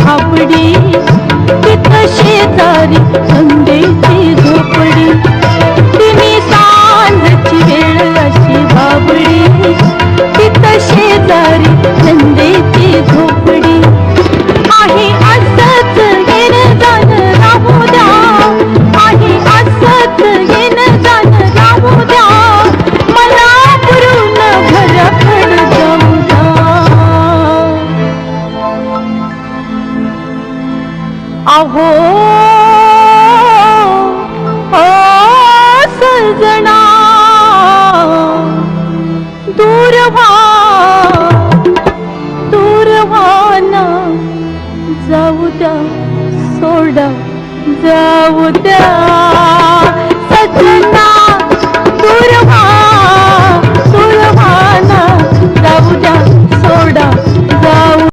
भाबडी तिथं शेजारी संदेची अहो ओ सजना दूर व्हा दूर जाऊ द्या सोडा जाऊ द्या.